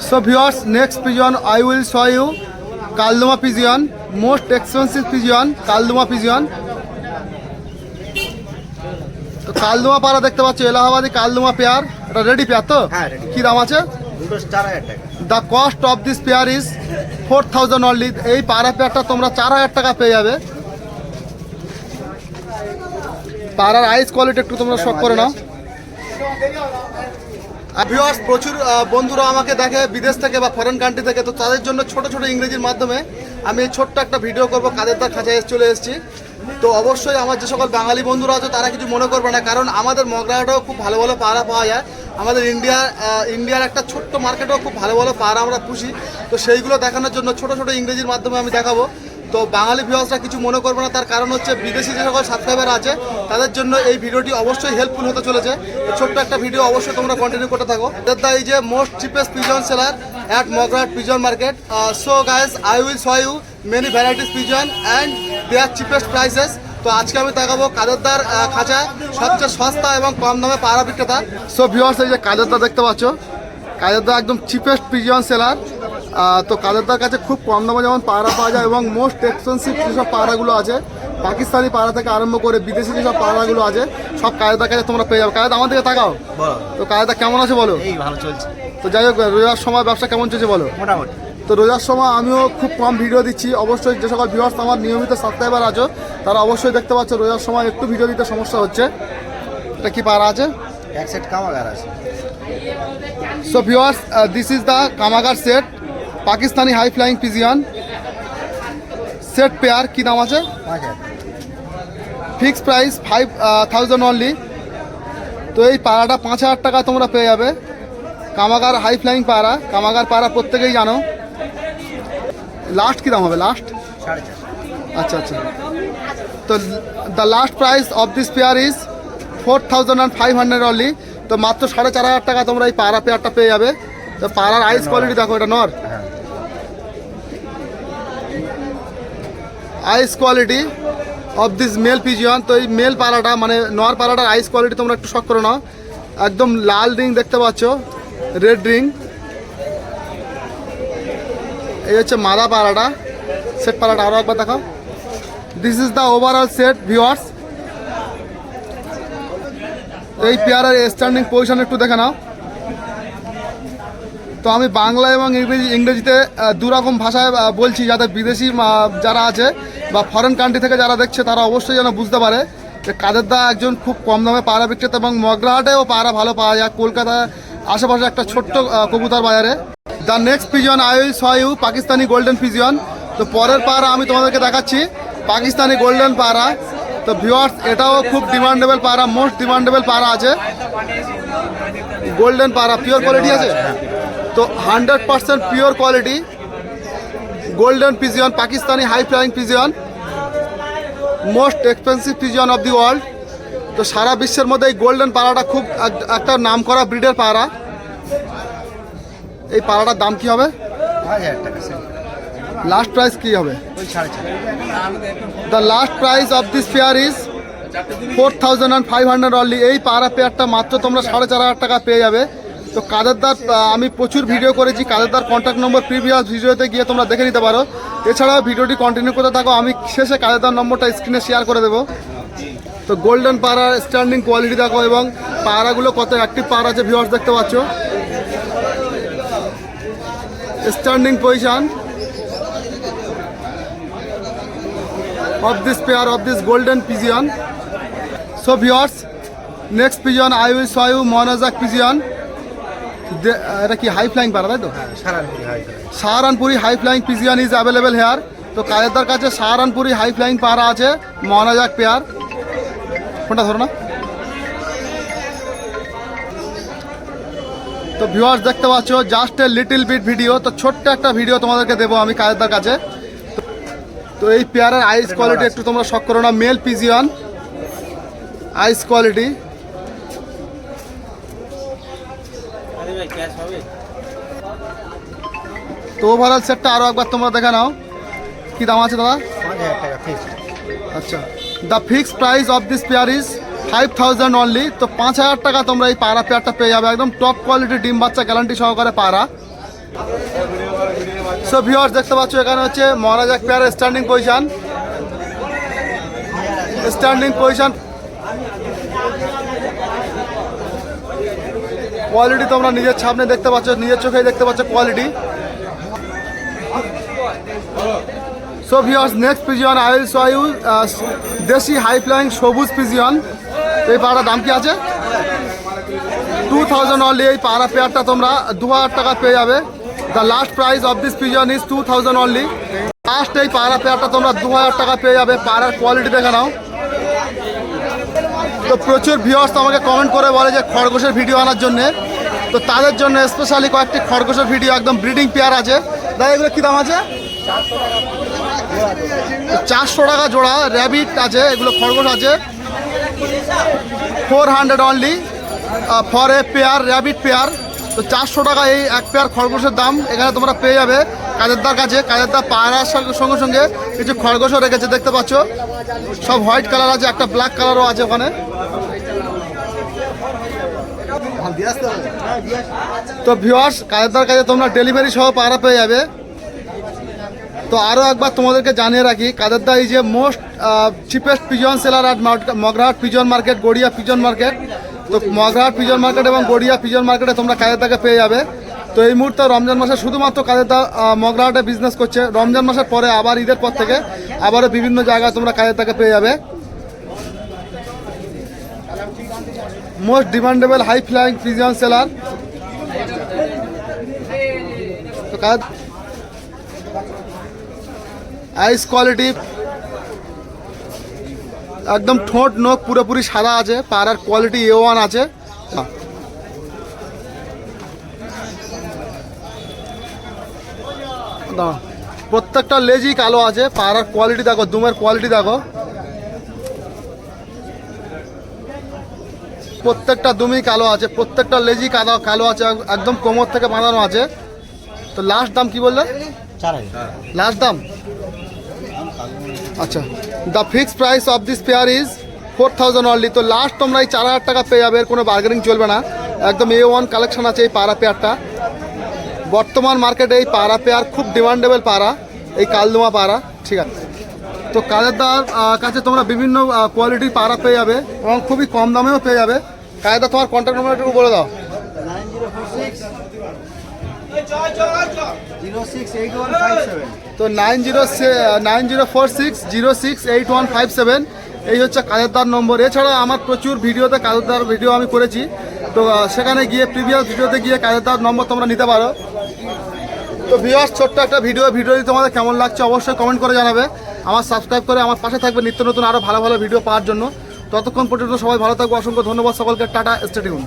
So viewers, next pigeon I will show you Kalduma pigeon, most expensive pigeon, Kalduma pigeon. তো কালদুমা পাড়া দেখতে পাচ্ছ এলাহাবাদি কালদুমা পেয়ার এটা রেডি পেয়ার তো? হ্যাঁ, কি দাম আছে? The cost of this pair is four thousand only এই পাড়া পেয়ারটা তোমরা চার হাজার টাকা পেয়ে যাবে। পাড়ার আইস কোয়ালিটি একটু তোমরা শখ করে নাও। ভিউয়ার্স প্রচুর বন্ধুরা আমাকে দেখে বিদেশ থেকে বা ফরেন কান্ট্রি থেকে, তো তাদের জন্য ছোট ছোট ইংরেজির মাধ্যমে আমি ছোট্ট একটা ভিডিও করব, কাদের তার খাঁচায় চলে এসেছি। তো অবশ্যই আমার যে সকল বাঙালি বন্ধুরা আছে, তারা কিছু মনে করবে না, কারণ আমাদের মগরাহাটেও খুব ভালো ভালো পাড়া পাওয়া যায়। আমাদের ইন্ডিয়া ইন্ডিয়ার একটা ছোট্ট মার্কেটেও খুব ভালো ভালো পাড়া আমরা পুষি। তো সেইগুলো দেখানোর জন্য ছোট ছোট ইংরেজির মাধ্যমে আমি দেখাবো। তো বাঙালি ভিউয়ার্সরা কিছু মনে করবে না, তার কারণ হচ্ছে বিদেশি যে সকল সাবস্ক্রাইবার আছে, তাদের জন্য এই ভিডিওটি অবশ্যই হেল্পফুল হতে চলেছে। ছোট্ট একটা ভিডিও অবশ্যই তোমরা কন্টিনিউ করতে থাকো। দ্য এই যে most cheapest pigeon seller at Magrahat pigeon market so guys I will show you many varieties pigeon and their cheapest prices তো আজকে আমি দেখাবো কাদেরদার খাঁচা, সবচেয়ে সস্তা এবং কম দামে পাড়া বিক্রেতা। সো ভিউয়ার্স এই যে কাদেরদা দেখতে পাচ্ছ, কাদেরদা একদম চিপেস্ট পিজন সেলার তো কাদেরদার কাছে খুব কম দামে যেমন পাড়া পাওয়া যায় এবং মোস্ট এক্সপেন্সিভ যেসব পাড়াগুলো আছে পাকিস্তানি পাড়া থেকে আরম্ভ করে বিদেশি যেসব পাড়াগুলো আছে সব কায়দার কাছে তোমরা পেয়ে যাবে। কায়দা আমার দিকে তাকাও। তো কায়দা কেমন আছে বলো? ভালো চলছে। তো যাই হোক রোজার সময় ব্যবসা কেমন চলছে বলো? মোটামুটি। তো রোজার সময় আমিও খুব কম ভিডিও দিচ্ছি। অবশ্যই যে সকল ভিউয়ার্স আমার নিয়মিত সাবস্ক্রাইবার আছো তারা অবশ্যই দেখতে পাচ্ছ রোজার সময় একটু ভিডিও দিতে সমস্যা হচ্ছে। এটা কি পাড়া আছে? এক সেট কামাগার আছে। So viewers this is the কামাগার set Pakistani high flying pigeon set pair কি দাম আছে? Fix price five thousand only তো এই পাড়াটা পাঁচ হাজার টাকা তোমরা পেয়ে যাবে। কামাগার হাই ফ্লাইং পাড়া। কামাগার পাড়া প্রত্যেকেই জানো। লাস্ট কী দাম হবে? লাস্ট আচ্ছা আচ্ছা। তো the last price of this pair is four thousand and five hundred only তো মাত্র সাড়ে চার হাজার টাকা তোমরা এই পাড়া পেয়ারটা পেয়ে যাবে। তো পাড়ার আইস কোয়ালিটি দেখো এটা নর। Eyes quality of this male pigeon তো এই মেল পাড়াটা মানে নর পাড়াটার আইস কোয়ালিটি তোমরা একটু শখ করে নাও একদম লাল রিং দেখতে পাচ্ছ রেড রিং এই হচ্ছে মাদা পাড়াটা সেট পাড়াটা আরও একবার দেখাও। This is the overall set viewers এই পেয়ারের স্ট্যান্ডিং পজিশন একটু দেখে নাও। তো আমি বাংলা এবং ইংরেজি, ইংরেজিতে দুরকম ভাষায় বলছি যাতে বিদেশি যারা আছে বা ফরেন কান্ট্রি থেকে যারা দেখছে, তারা অবশ্যই যেন বুঝতে পারে যে কাদের দা একজন খুব কম দামে পায়রা বিক্রেতা এবং মগরাহাটেও পায়রা ভালো পাওয়া যায়। কলকাতা আশেপাশে একটা ছোট্ট কবুতর বাজারে। The next pigeon I you Pakistani golden pigeon তো পরের পায়রা আমি তোমাদেরকে দেখাচ্ছি পাকিস্তানি গোল্ডেন পায়রা। তো ভিওয়ার্স এটাও খুব ডিমান্ডেবল পায়রা মোস্ট ডিমান্ডেবল পায়রা আছে। গোল্ডেন পায়রা পিওর কোয়ালিটি আছে? তো hundred percent pure quality golden pigeon Pakistani high flying pigeon most expensive pigeon of the world তো সারা বিশ্বের মধ্যে এই গোল্ডেন পাড়াটা খুব একটা নাম করা ব্রিডের পাড়া। এই পাড়াটার দাম কি হবে? লাস্ট প্রাইস কি হবে? The last price of this pair is four thousand and five hundred only এই পাড়া পেয়ারটা মাত্র তোমরা সাড়ে চার হাজার টাকা পেয়ে যাবে। তো কাদেরদার আমি প্রচুর ভিডিও করেছি কাদেরদার কন্ট্যাক্ট নম্বর প্রিভিয়াস ভিডিওতে গিয়ে তোমরা দেখে নিতে পারো এছাড়াও ভিডিওটি কন্টিনিউ করতে থাকো আমি শেষে কাদেরদার নম্বরটা স্ক্রিনে শেয়ার করে দেবো তো গোল্ডেন পাড়ার স্ট্যান্ডিং কোয়ালিটি দেখো এবং পাড়াগুলো কত অ্যাক্টিভ পাড়া আছে ভিউয়ার্স দেখতে পাচ্ছ standing position of this pair of this golden pigeon. So viewers, next pigeon I will show you monazak pigeon. এটা কি হাই ফ্লাইং পারা তাই তো? Saharanpuri high Saharanpuri high flying pigeon is available here তো কায়েদার কাছে সাহারানপুরি হাই ফ্লাইং পাড়া আছে মহানাজাক পেয়ার। কোনটা ধরো না? তো ভিউয়ার্স দেখতে পাচ্ছ just a little bit video তো ছোট্ট একটা ভিডিও তোমাদেরকে দেবো আমি কায়েদার কাছে। তো- তো এই পেয়ারের আইস কোয়ালিটি একটু তোমরা শখ করো না মেল পিজিয়ন আইস কোয়ালিটি তো ওভারঅল সেটটা আরও একবার তোমরা দেখে নাও। কি দাম আছে দাদা? আচ্ছা। The fix price of this pair is five thousand only তো পাঁচ হাজার টাকা তোমরা এই পায়রা পেয়ারটা পেয়ে যাবে। একদম টপ কোয়ালিটি ডিম বাচ্চা গ্যারান্টি সহকারে পায়রা সো ভিউয়ার্স দেখতে পাচ্ছ এখানে হচ্ছে মহারাজ এক পেয়ারের standing position standing position quality তোমরা নিজের সামনে দেখতে পাচ্ছ, নিজের চোখেই দেখতে পাচ্ছ quality so viewers next pigeon I will show you desi high flying সবুজ পিজিয়ন এই পাড়ার দাম কি আছে? টু থাউজেন্ড অনলি এই পাড়া পেয়ারটা তোমরা দু হাজার টাকা পেয়ে যাবে। The last price of this pigeon is two thousand only last এই পাড়া পেয়ারটা তোমরা দু হাজার টাকা পেয়ে যাবে। পাড়ার কোয়ালিটি দেখে নাও। তো প্রচুর ভিউয়ার্স আমাকে কমেন্ট করে বলে যে খরগোশের ভিডিও আনার জন্য। তো তাদের জন্য স্পেশালি কয়েকটি খরগোশের ভিডিও একদম ব্রিডিং পেয়ার আছে। দাদা, এগুলো কী দাম আছে? চারশো টাকা জোড়া র্যাবিট আছে, এগুলো খরগোশ আছে। Four hundred only for a pair rabbit pair তো চারশো টাকা এই এক পেয়ার খরগোশের দাম, এখানে তোমরা পেয়ে যাবে। কাজেরদার কাছে কাজেরদার সঙ্গে সঙ্গে সঙ্গে কিছু খরগোশও রেখেছে, দেখতে পাচ্ছ। সব হোয়াইট কালার আছে, একটা ব্ল্যাক কালারও আছে ওখানে। তো ভিওয়ার্স কাজেরদার কাজে তোমরা ডেলিভারি সহ পাড়া পেয়ে যাবে। তো আরও একবার তোমাদেরকে জানিয়ে রাখি, কাদেরদা এই যে most cheapest pigeon seller at Magrahat pigeon market Garia pigeon market তো মগরাহাট পিজন মার্কেট এবং গড়িয়া পিজন মার্কেটে তোমরা কাদেরদাকে পেয়ে যাবে। তো এই মুহূর্তে রমজান মাসে শুধুমাত্র কাদেরদা মগরাহাটে বিজনেস করছে। রমজান মাসের পরে আবার ঈদের পর থেকে আবারও বিভিন্ন জায়গায় তোমরা কাদেরদাকে পেয়ে যাবে। Most demandable high flying pigeon seller eyes quality একদম ঠোঁট, নোখ পুরোপুরি সাদা আছে পাড়ার কোয়ালিটি এ ওয়ান আছে। প্রত্যেকটা লেজই কালো আছে পাড়ার কোয়ালিটি দেখো, দুমের কোয়ালিটি দেখো। প্রত্যেকটা দুমই কালো আছে প্রত্যেকটা লেজি কালো কালো আছে একদম কোমর থেকে বাঁধানো আছে। তো লাস্ট দাম কি বললে চার হাজার। লাস্ট দাম? আচ্ছা the fix price of this pair is four thousand only তো লাস্ট তোমরা এই চার হাজার টাকা পেয়ে যাবে এর কোনো বার্গেনিং চলবে না। একদম এ ওয়ান কালেকশন আছে এই পাড়া পেয়ারটা বর্তমান মার্কেটে এই পাড়া পেয়ার খুব ডিমান্ডেবল পাড়া এই কালদুমা পাড়া ঠিক আছে। তো কাজেরদার আহ, কাছে তোমরা বিভিন্ন কোয়ালিটির পাড়া পেয়ে যাবে এবং খুবই কম দামেও পেয়ে যাবে। কায়দা, তোমার কন্ট্যাক্ট নাম্বার একটু বলে দাও। সিক্স তো nine zero nine zero four six, zero six eight one five seven, এই হচ্ছে কাজেরদার নম্বর। এছাড়া আমার প্রচুর ভিডিওতে কাজেরদার ভিডিও আমি করেছি। তো সেখানে গিয়ে প্রিভিয়াস ভিডিওতে গিয়ে কাজেরদার নম্বর তোমরা নিতে পারো। তো ভিওয়ার্স ছোট্ট একটা ভিডিও। ভিডিওটি তোমাদের কেমন লাগছে অবশ্যই কমেন্ট করে জানাবে। আমার সাবস্ক্রাইব করে আমার পাশে থাকবে নিত্য নতুন আরও ভালো ভালো ভিডিও পাওয়ার জন্য। ততক্ষণ পর্যন্ত সবাই ভালো থাকব। অসংখ্য ধন্যবাদ সকলকে। টাটা স্টেডিয়াম।